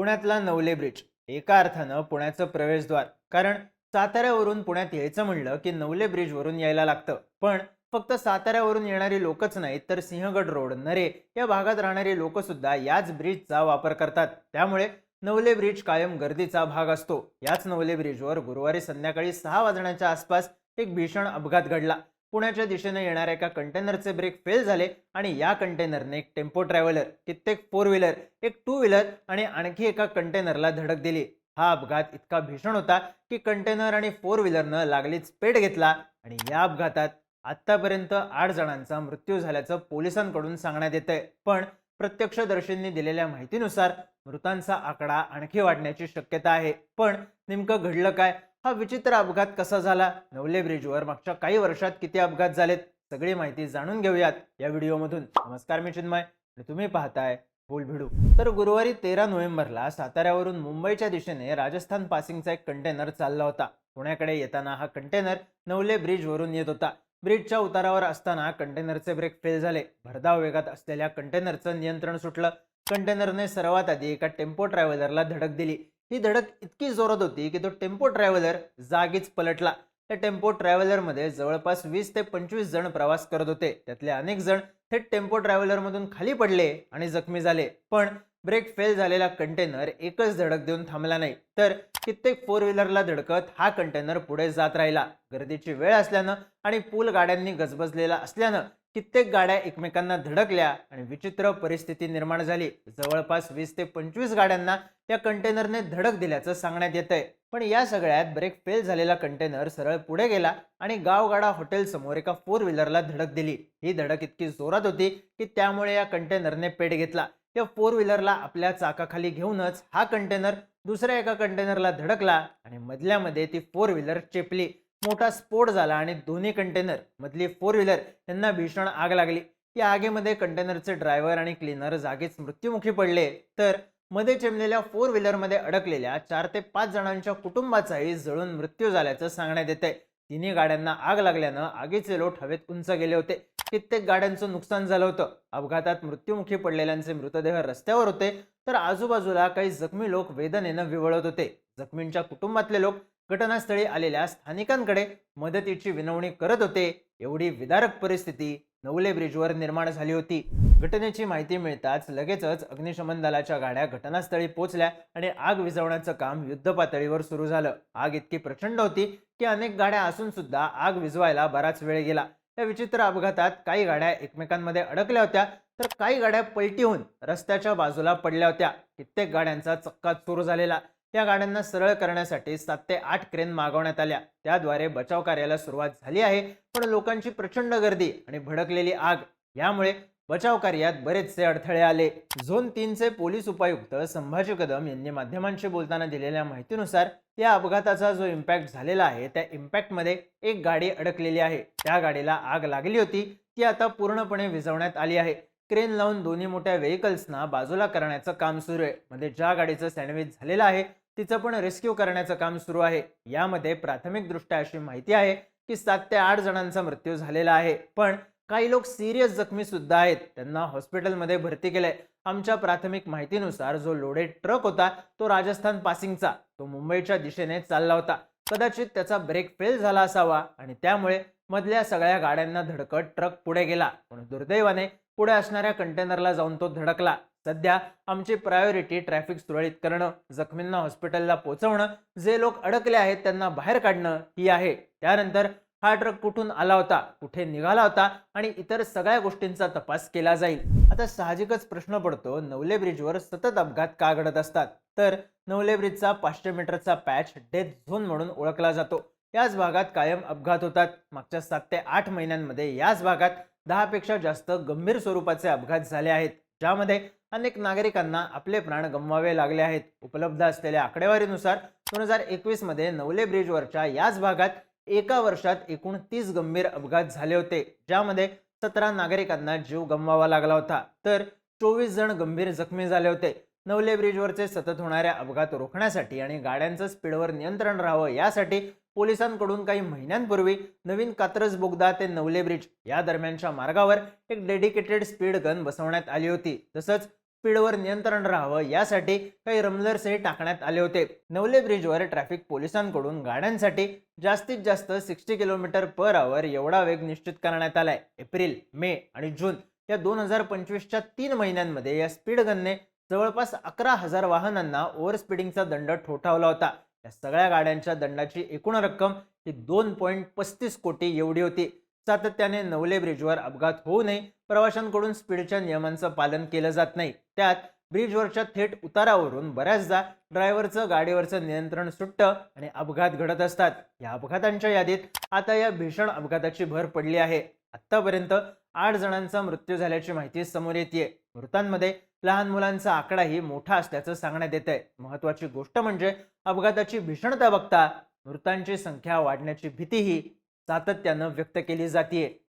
पुण्यातला नवले ब्रिज. एका अर्थानं पुण्याचं प्रवेशद्वार. कारण साताऱ्यावरून पुण्यात यायचं म्हणलं की नवले ब्रिजवरून यायला लागतं. पण फक्त साताऱ्यावरून येणारी लोकच नाहीत तर सिंहगड रोड नरे या भागात राहणारी लोक सुद्धा याच ब्रिजचा वापर करतात. त्यामुळे नवले ब्रिज कायम गर्दीचा भाग असतो. याच नवले ब्रिजवर गुरुवारी संध्याकाळी सहा वाजण्याच्या आसपास एक भीषण अपघात घडला. पुण्याच्या दिशेने येणाऱ्या एका कंटेनरचे ब्रेक फेल झाले आणि या कंटेनरने एक टेम्पो ट्रॅव्हलर कित्येक फोर व्हीलर एक टू व्हीलर आणि आणखी एका कंटेनरला धडक दिली. हा अपघात इतका भीषण होता की कंटेनर आणि फोर व्हीलरनं लागलीच पेट घेतला आणि या अपघातात आतापर्यंत आठ जणांचा मृत्यू झाल्याचं पोलिसांकडून सांगण्यात येतंय. पण प्रत्यक्षदर्शींनी दिलेल्या माहितीनुसार मृतांचा आकडा आणखी वाढण्याची शक्यता आहे. पण नेमकं घडलं काय? हा विचित्र अपघात कसा झाला? नवले ब्रिजवर मागच्या काही वर्षात किती अपघात झालेत? सगळी माहिती जाणून घेऊयात या व्हिडिओमधून. नमस्कार मी चिन्मय. आणि तुम्ही पाहताय बोल भिडू. तर गुरुवारी तेरा नोव्हेंबरला साताऱ्यावरून मुंबईच्या दिशेने राजस्थान पासिंगचा एक कंटेनर चालला होता. पुण्याकडे येताना हा कंटेनर नवले ब्रिजवरून येत होता. ब्रिजच्या उतारावर असताना कंटेनरचे ब्रेक फेल झाले. भरधाव वेगात असलेल्या कंटेनरचं नियंत्रण सुटलं. कंटेनरने सर्वात आधी एका टेम्पो ट्रॅव्हलरला धडक दिली. ही धडक इतकी जोरात होती की तो टेम्पो ट्रॅव्हलर जागीच पलटला. त्या टेम्पो ट्रॅव्हलरमध्ये जवळपास वीस ते पंचवीस जण प्रवास करत होते. त्यातले अनेक जण थेट टेम्पो ट्रॅव्हलरमधून खाली पडले आणि जखमी झाले. पण ब्रेक फेल झालेला कंटेनर एकच धडक देऊन थांबला नाही. तर कित्येक फोर व्हीलरला धडकत हा कंटेनर पुढे जात राहिला. गर्दीची वेळ असल्यानं आणि पूल गाड्यांनी गजबजलेला असल्यानं कित्येक गाड्या एकमेकांना धडकल्या आणि विचित्र परिस्थिती निर्माण झाली. जवळपास वीस ते पंचवीस गाड्यांना या कंटेनरने धडक दिल्याचं सांगण्यात येत आहे पण या सगळ्यात ब्रेक फेल झालेला कंटेनर सरळ पुढे गेला आणि गावगाडा हॉटेल समोर एका फोर व्हीलरला धडक दिली. ही धडक इतकी जोरात होती की त्यामुळे या कंटेनरने पेट घेतला. या फोर व्हीलरला आपल्या चाकाखाली घेऊनच हा कंटेनर दुसऱ्या एका कंटेनरला धडकला आणि मधल्यामध्ये ती फोर व्हीलर चेपली. मोठा स्फोट झाला आणि दोन्ही कंटेनर मधली फोर व्हीलर यांना भीषण आग लागली. या आगीमध्ये कंटेनरचे ड्रायव्हर आणि क्लीनर जागीच मृत्युमुखी पडले. तर मध्ये चिमलेल्या फोर व्हीलरमध्ये अडकलेल्या चार ते पाच जणांच्या कुटुंबाचाही जळून मृत्यू झाल्याचं सांगण्यात येते तिन्ही गाड्यांना आग लागल्यानं आगीचे लोट हवेत उंच गेले होते. कित्येक गाड्यांचं नुकसान झालं होतं. अपघातात मृत्युमुखी पडलेल्यांचे मृतदेह रस्त्यावर होते. तर आजूबाजूला काही जखमी लोक वेदनेनं विवळत होते. जखमींच्या कुटुंबातले लोक घटनास्थळी आलेल्या स्थानिकांकडे मदतीची विनवणी करत होते. एवढी विदारक परिस्थिती नवले ब्रिजवर निर्माण झाली होती. घटनेची माहिती मिळताच लगेचच अग्निशमन दलाच्या गाड्या घटनास्थळी पोहोचल्या आणि आग विझवण्याचं काम युद्ध पातळीवर सुरू झालं. आग इतकी प्रचंड होती की अनेक गाड्या असून सुद्धा आग विझवायला बराच वेळ गेला. या विचित्र अपघातात काही गाड्या एकमेकांमध्ये अडकल्या होत्या तर काही गाड्या पलटी होऊन रस्त्याच्या बाजूला पडल्या होत्या. कित्येक गाड्यांचा चक्का सुरू झालेला. त्या गाड्यांना सरळ करण्यासाठी सात ते आठ क्रेन मागवण्यात आल्या. त्याद्वारे बचाव कार्याला सुरुवात झाली आहे. पण लोकांची प्रचंड गर्दी आणि भडकलेली आग यामुळे बचाव कार्यात बरेचसे अडथळे आले. झोन तीनचे पोलीस उपायुक्त संभाजी कदम यांनी माध्यमांशी बोलताना दिलेल्या माहितीनुसार या अपघाताचा जो इम्पॅक्ट झालेला आहे त्या इम्पॅक्टमध्ये एक गाडी अडकलेली आहे. त्या गाडीला आग लागली होती. ती आता पूर्णपणे विझवण्यात आली आहे. क्रेन लावून दोन्ही मोठ्या व्हेकल्सना बाजूला करण्याचं काम सुरू आहे. म्हणजे ज्या गाडीचं सँडविच झालेलं आहे तिचं पण रेस्क्यू करण्याचं काम सुरू आहे. यामध्ये प्राथमिकदृष्ट्या अशी माहिती आहे की सात ते आठ जणांचा मृत्यू झालेला आहे. पण काही लोक सिरियस जखमी सुद्धा आहेत. त्यांना हॉस्पिटलमध्ये भरती केलंय. आमच्या प्राथमिक माहितीनुसार जो लोडेड ट्रक होता तो राजस्थान पासिंगचा. तो मुंबईच्या दिशेने चालला होता. कदाचित त्याचा ब्रेक फेल झाला असावा आणि त्यामुळे मधल्या सगळ्या गाड्यांना धडकत ट्रक पुढे गेला. पण दुर्दैवाने पुढे असणाऱ्या कंटेनरला जाऊन तो धडकला. सध्या आमची प्रायोरिटी ट्रॅफिक सुरळीत करणं जखमींना हॉस्पिटलला पोहोचवणं जे लोक अडकले आहेत त्यांना बाहेर काढणं ही आहे. त्यानंतर हा ट्रक कुठून आला होता कुठे निघाला होता आणि इतर सगळ्या गोष्टींचा तपास केला जाईल. आता साहजिकच प्रश्न पडतो नवले ब्रिजवर सतत अपघात का घडत असतात? तर नवले ब्रिजचा पाचशे मीटरचा पॅच डेथ झोन म्हणून ओळखला जातो. याच भागात कायम अपघात होतात. मागच्या सात ते आठ महिन्यांमध्ये याच भागात दहापेक्षा जास्त गंभीर स्वरूपाचे अपघात झाले आहेत. ज्यामध्ये अनेक नागरिकांना आपले प्राण गमवावे लागले आहेत. उपलब्ध असलेल्या आकडेवारीनुसार दोन हजार एकवीसमध्ये नवले ब्रिजवरच्या याच भागात एका वर्षात एकूण तीस गंभीर अपघात झाले होते. ज्यामध्ये सतरा नागरिकांना जीव गमवावा लागला होता. तर चोवीस जण गंभीर जखमी झाले होते. नवले ब्रिजवरचे सतत होणाऱ्या अपघात रोखण्यासाठी आणि गाड्यांचं स्पीडवर नियंत्रण राहावं यासाठी पोलिसांकडून काही महिन्यांपूर्वी नवीन कात्रज बोगदा ते नवले ब्रिज या दरम्यानच्या मार्गावर एक डेडिकेटेड स्पीड गन बसवण्यात आली होती. तसंच स्पीडवर नियंत्रण राहावं यासाठी काही रमलर्सही टाकण्यात आले होते. नवले ब्रिजवर ट्रॅफिक पोलिसांकडून गाड्यांसाठी जास्तीत जास्त सिक्स्टी किलोमीटर पर आवर एवढा वेग निश्चित करण्यात आलाय. एप्रिल मे आणि जून या दोन हजार पंचवीसच्या तीन महिन्यांमध्ये या स्पीड गनने जवळपास अकरा हजार वाहनांना ओव्हर स्पीडिंगचा दंड ठोठावला होता. या सगळ्या गाड्यांच्या दंडाची एकूण रक्कम ही दोन पॉईंट पस्तीस कोटी एवढी होती. सातत्याने नवले ब्रिजवर अपघात होऊ नये. प्रवाशांकडून स्पीडच्या नियमांचं पालन केलं जात नाही. त्यात ब्रिजवरच्या थेट उतारावरून बऱ्याचदा ड्रायव्हरचं गाडीवरचं नियंत्रण सुटतं आणि अपघात घडत असतात. या अपघातांच्या यादीत आता या भीषण अपघाताची भर पडली आहे. आतापर्यंत आठ जणांचा मृत्यू झाल्याची माहिती समोर येते मृतांमध्ये लहान मुलांचा आकडाही मोठा असल्याचं सांगण्यात येत आहे महत्वाची गोष्ट म्हणजे अपघाताची भीषणता बघता मृतांची संख्या वाढण्याची भीतीही सातत्यानं व्यक्त केली जाते